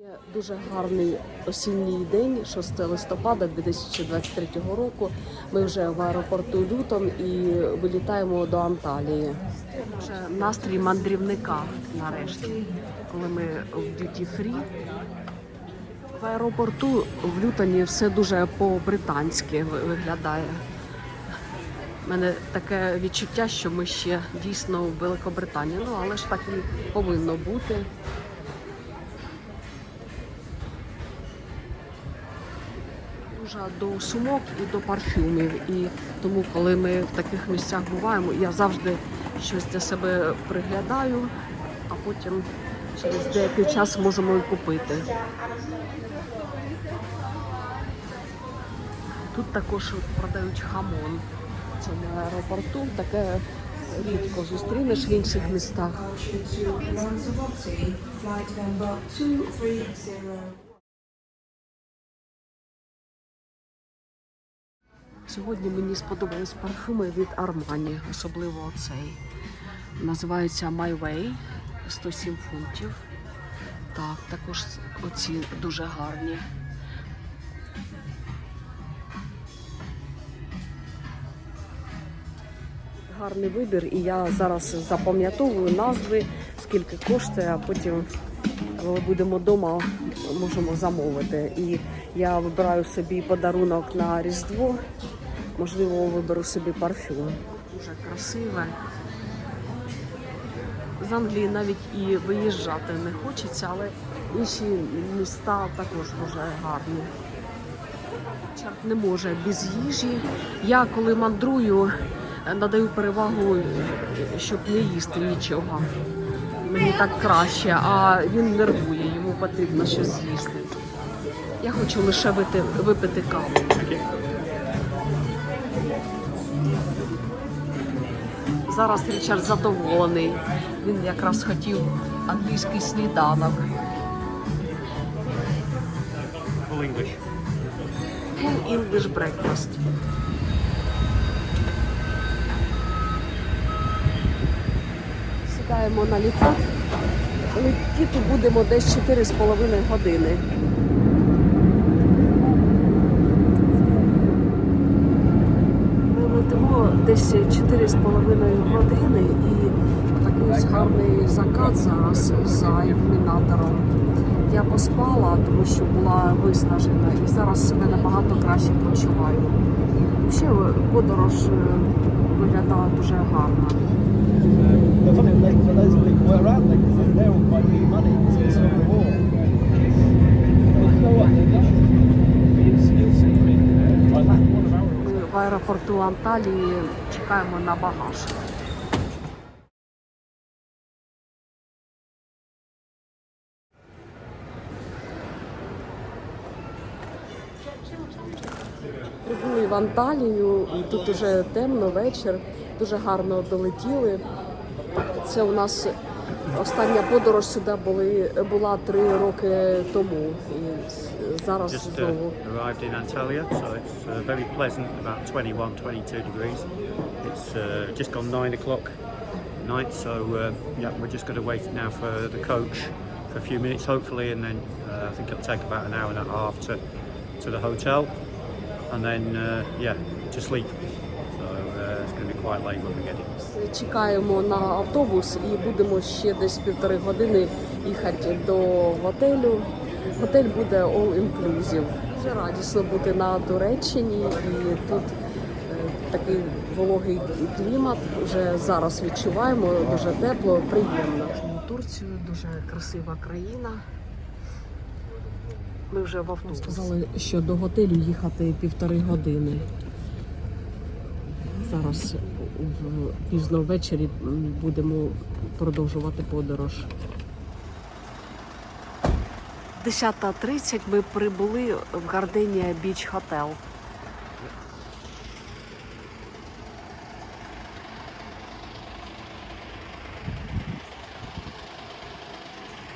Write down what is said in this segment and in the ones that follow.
Є Дуже гарний осінній день, 6 листопада 2023 року. Ми вже в аеропорту Лютон і вилітаємо до Анталії. Вже настрій мандрівника нарешті, коли ми в дюті фрі. В аеропорту в Лютоні все дуже по-британськи виглядає. У мене таке відчуття, що ми ще дійсно в Великобританії. Ну але ж так і повинно бути. Дуже до сумок і до парфюмів. І тому, коли ми в таких місцях буваємо, я завжди щось для себе приглядаю, а потім через деякий час можемо і купити. Тут також продають хамон. В цьому аеропорту таке рідко зустрінеш в інших містах. Сьогодні мені сподобались парфуми від Armani, особливо оцей. Називається My Way, 107 фунтів. Так, також оці дуже гарні. Гарний вибір, і я зараз запам'ятовую назви, скільки коштує, а потім, будемо вдома, можемо замовити. І я вибираю собі подарунок на Різдво. Можливо, виберу собі парфюм. Дуже красиве. З Англії навіть і виїжджати не хочеться, але інші міста також дуже гарні. Чарт не може без їжі. Я коли мандрую, надаю перевагу, щоб не їсти нічого. Мені так краще, а він нервує, йому потрібно щось з'їсти. Я хочу лише вити, випити каву. Зараз Річард задоволений. Він якраз хотів англійський сніданок. Full English. Full English breakfast. Сідаємо на літак. Летіти будемо десь 4,5 години. Ми летимо десь 4,5 години і такий гарний закат зараз за ілюмінатором. Я поспала, тому що була виснажена, і зараз себе набагато краще почуваю. Взагалі подорож е, виглядала дуже гарно. Аеропорту Анталії чекаємо на багаж. Прибули в Анталію, тут уже темно, вечір, дуже гарно долетіли. Це у нас остання подорож сюди були, була три роки тому. І зараз Just uh, знову. arrived in Antalya, so it's uh, very pleasant, about 21, 22 degrees. It's uh, just gone 9 o'clock night, so uh, yeah, we're just going to wait now for the coach for a few minutes, hopefully, and then uh, I think it'll take about an hour and a half to, to the hotel, and then uh, yeah, to sleep. Чекаємо на автобус і будемо ще десь півтори години їхати до готелю. Готель буде all inclusive. Дуже радісно бути на Туреччині і тут е, такий вологий клімат. Вже зараз відчуваємо дуже тепло, приємно. Турцію дуже красива країна. Ми вже в автобусі. Сказали, що до готелю їхати півтори години. Зараз пізно ввечері будемо продовжувати подорож. 10.30 ми прибули в Гарденія Біч Хотел.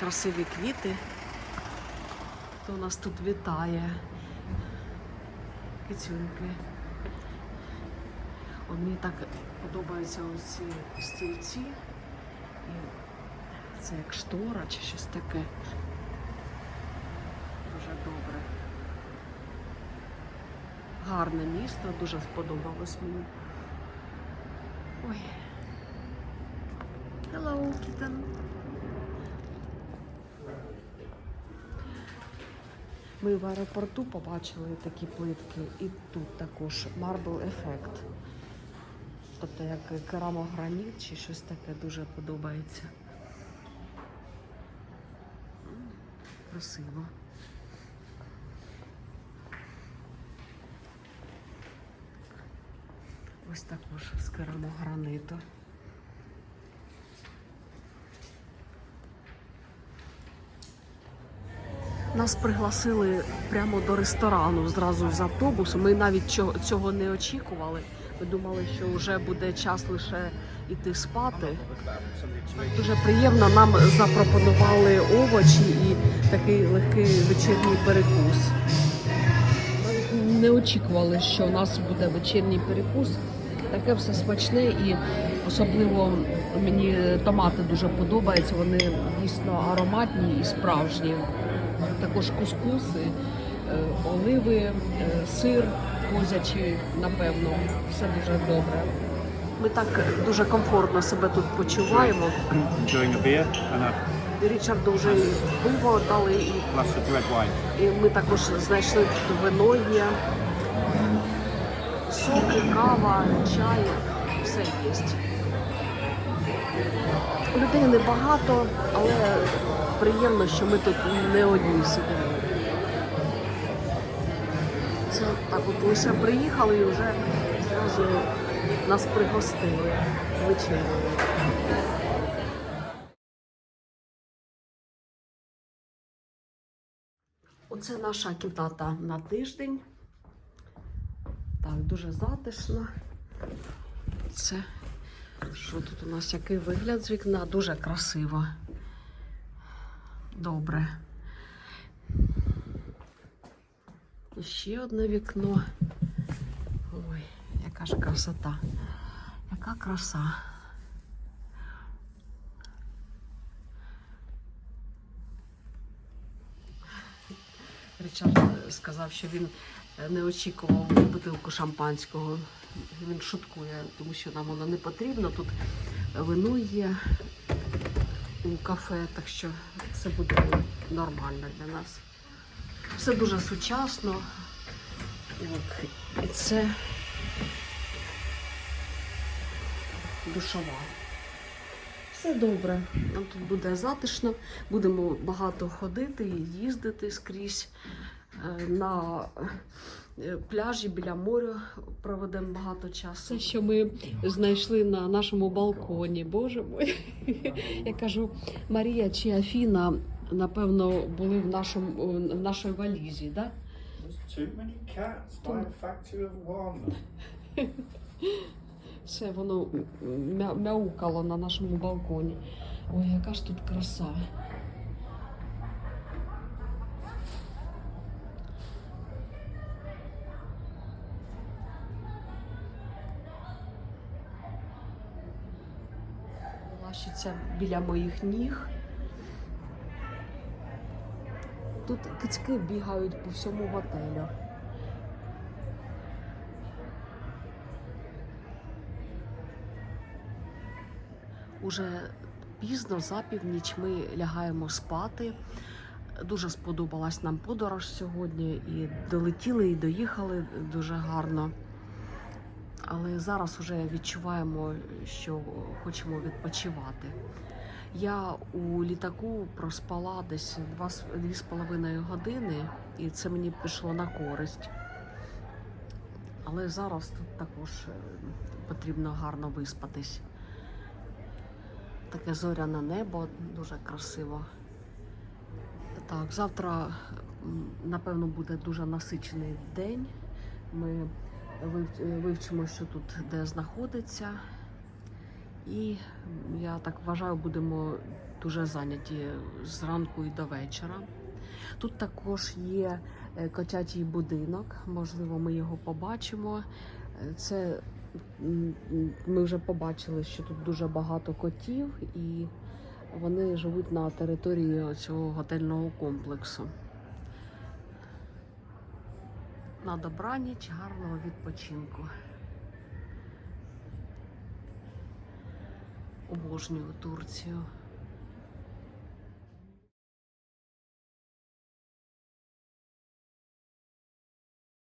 Красиві квіти. Хто нас тут вітає? Кицюньки. Мені так подобаються оці стільці. І це як штора чи щось таке. дуже добре. Гарне місто, дуже сподобалось мені. Ой. Hello, kitten. Ми в аеропорту побачили такі плитки, і тут також Marble Effect. Тобто як керамограніт чи щось таке дуже подобається. Красиво. Ось також з керамограниту. Нас пригласили прямо до ресторану зразу з автобусу. Ми навіть цього не очікували. Ми думали, що вже буде час лише йти спати. Дуже приємно. Нам запропонували овочі і такий легкий вечірній перекус. Не очікували, що у нас буде вечірній перекус. Таке все смачне і особливо мені томати дуже подобаються. Вони дійсно ароматні і справжні. Також кускуси, е, оливи, е, сир козячий, напевно. Все дуже добре. Ми так дуже комфортно себе тут почуваємо. Enjoying a beer and a І Річарду вже і пиво дали, і glass red wine. І ми також знайшли тут вино є, соки, кава, чай, все є. Людей небагато, але приємно, що ми тут не одні сидимо. Це так от лише приїхали і вже зразу нас пригостили вечерю. Оце наша кімната на тиждень. Так, дуже затишно. Це що тут у нас який вигляд з вікна? Дуже красиво. Добре. І ще одне вікно. Ой, яка ж красота. Яка краса. Річард сказав, що він е, не очікував бутилку шампанського. Він шуткує, тому що нам воно не потрібно. Тут вино є у кафе, так що це буде нормально для нас. Все дуже сучасно. І це душова. Все добре. Нам тут буде затишно. Будемо багато ходити і їздити скрізь Е, на е, пляжі біля моря проведемо багато часу. Це, що ми знайшли на нашому балконі. Боже мой. Я кажу, Марія чи Афіна, напевно, були в нашому в нашій валізі, да? Все воно мя- мяукало на нашому балконі. Ой, яка ж тут краса. Лащиться біля моїх ніг. Тут кицьки бігають по всьому готелю. Уже пізно за північ ми лягаємо спати. Дуже сподобалась нам подорож сьогодні. І долетіли, і доїхали дуже гарно. Але зараз вже відчуваємо, що хочемо відпочивати. Я у літаку проспала десь два з- дві з половиною години, і це мені пішло на користь. Але зараз тут також е, потрібно гарно виспатись. Таке зоряне небо, дуже красиво. Так, завтра, напевно, буде дуже насичений день. Ми вивчимо, що тут де знаходиться. І я так вважаю, будемо дуже зайняті зранку і до вечора. Тут також є е, котячий будинок, можливо, ми його побачимо. Е, Це ми вже побачили, що тут дуже багато котів, і вони живуть на території цього готельного комплексу. на добраніч, гарного відпочинку. Обожнюю Турцію.